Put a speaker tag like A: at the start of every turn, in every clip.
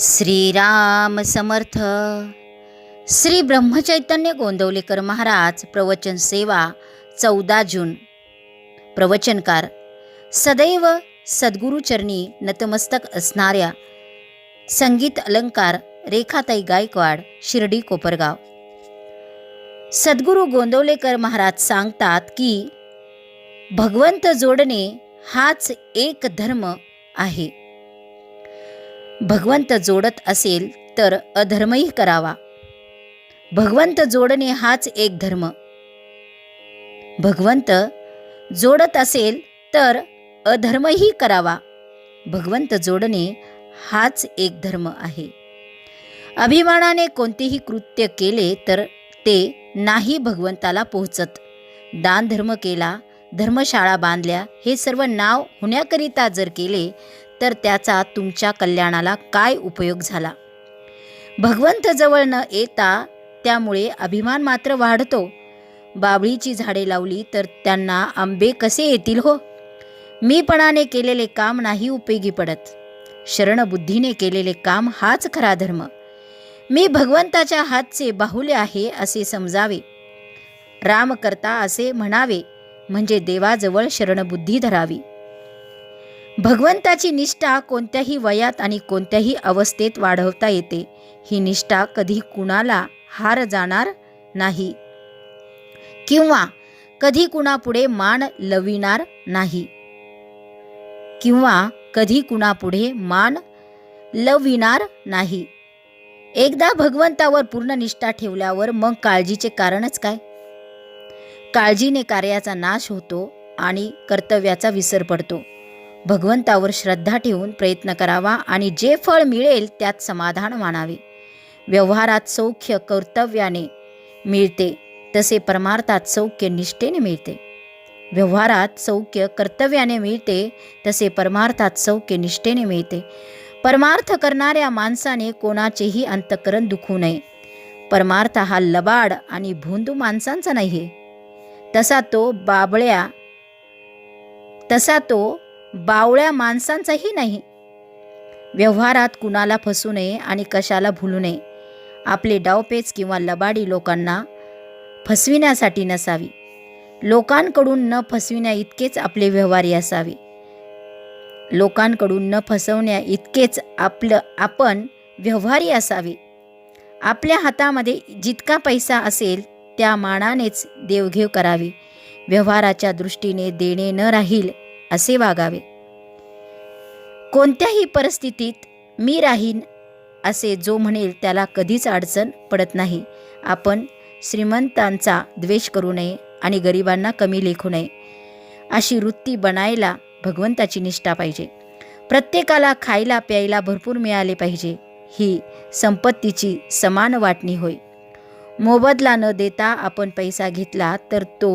A: श्रीराम समर्थ. श्री ब्रह्मचैतन्य गोंदवलेकर महाराज प्रवचन सेवा चौदा जून. प्रवचनकार सदैव सद्गुरुचरणी नतमस्तक असणाऱ्या संगीत अलंकार रेखाताई गायकवाड शिर्डी कोपरगाव. सद्गुरू गोंदवलेकर महाराज सांगतात की भगवंत जोडणे हाच एक धर्म आहे. भगवंत जोडत असेल तर अधर्मही करावा. भगवंत जोडणे हाच एक धर्म. भगवंत जोडत असेल तर अधर्मही करावा. भगवंत जोडणे हाच एक धर्म आहे. अभिमानाने कोणतेही कृत्य केले तर ते नाही भगवंताला पोहोचत. दानधर्म केला धर्मशाळा बांधल्या हे सर्व नाव होण्याकरिता जर केले तर त्याचा तुमच्या कल्याणाला काय उपयोग झाला? भगवंत जवळ न येता त्यामुळे अभिमान मात्र वाढतो. बाबळीची झाडे लावली तर त्यांना आंबे कसे येतील हो? मीपणाने केलेले काम नाही उपयोगी पडत. शरणबुद्धीने केलेले काम हाच खरा धर्म. मी भगवंताच्या हातचे बाहुले आहे असे समजावे. राम करता असे म्हणावे. म्हणजे देवाजवळ शरणबुद्धी धरावी. भगवंताची निष्ठा कोणत्याही वयात आणि कोणत्याही अवस्थेत वाढवता येते. ही निष्ठा कधी कुणाला हार जाणार नाही. किंवा कधी कुणापुढे मान लविणार नाही. किंवा कधी कुणापुढे मान लविणार नाही. एकदा भगवंतावर पूर्ण निष्ठा ठेवल्यावर मग काळजीचे कारणच काय? काळजीने कार्याचा नाश होतो आणि कर्तव्याचा विसर पडतो. भगवंतावर श्रद्धा ठेवून प्रयत्न करावा आणि जे फळ मिळेल त्यात समाधान मानावे. व्यवहारात सौख्य कर्तव्याने मिळते तसे परमार्थात सौख्य निष्ठेने मिळते. व्यवहारात सौख्य कर्तव्याने मिळते तसे परमार्थात सौख्य निष्ठेने मिळते. परमार्थ करणाऱ्या माणसाने कोणाचेही अंतकरण दुखू नये. परमार्थ हा लबाड आणि भोंदू माणसांचा नाही आहे तसा तो बाबळ्या तसा तो बावळ्या माणसांचाही नाही. व्यवहारात कुणाला फसू नये आणि कशाला भुलू नये. आपले डावपेच किंवा लबाडी लोकांना फसविण्यासाठी नसावी. लोकांकडून न फसविण्या इतकेच आपले व्यवहारी असावे. लोकांकडून न फसवण्या इतकेच आपलं आपण व्यवहारी असावे. आपल्या हातामध्ये जितका पैसा असेल त्या मानानेच देवघेव करावी. व्यवहाराच्या दृष्टीने देणे न राहील असे वागावे. कोणत्याही परिस्थितीत मी राहीन असे जो म्हणेल त्याला कधीच अडचण पडत नाही. आपण श्रीमंतांचा द्वेष करू नये आणि गरिबांना कमी लेखू नये. अशी वृत्ती बनायला भगवंताची निष्ठा पाहिजे. प्रत्येकाला खायला प्यायला भरपूर मिळाले पाहिजे. ही संपत्तीची समान वाटणी होय. मोबदला न देता आपण पैसा घेतला तर तो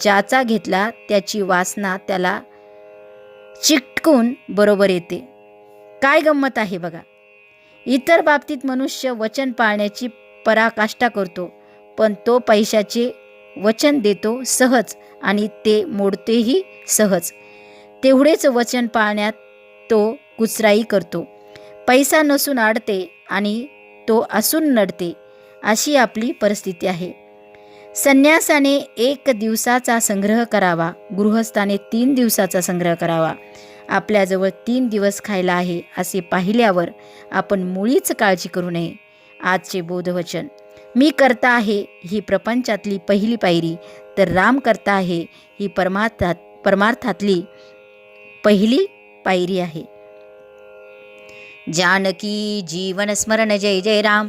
A: ज्याचा घेतला त्याची वासना त्याला चिटकून बरोबर येते. काय गंमत आहे बघा. इतर बाबतीत मनुष्य वचन पाळण्याची पराकाष्ठा करतो पण तो पैशाचे वचन देतो सहज आणि ते मोडतेही सहज. तेवढेच वचन पाळण्यात तो कुचराई करतो. पैसा नसून आडते आणि तो असून नडते. अशी आपली परिस्थिती आहे. संन्यासाने एक दिवसाचा संग्रह करावा गृहस्थाने तीन दिवसाचा संग्रह करावा. आपल्याजवळ तीन दिवस खायला आहे असे पाहिल्यावर आपण मुळीच काळजी करू नये. आजचे बोधवचन मी करता आहे ही प्रपंचातली पहिली पायरी तर राम करता आहे ही परमार्थात परमार्थातली पहिली पायरी आहे. जानकी जीवन स्मरण जय जय राम.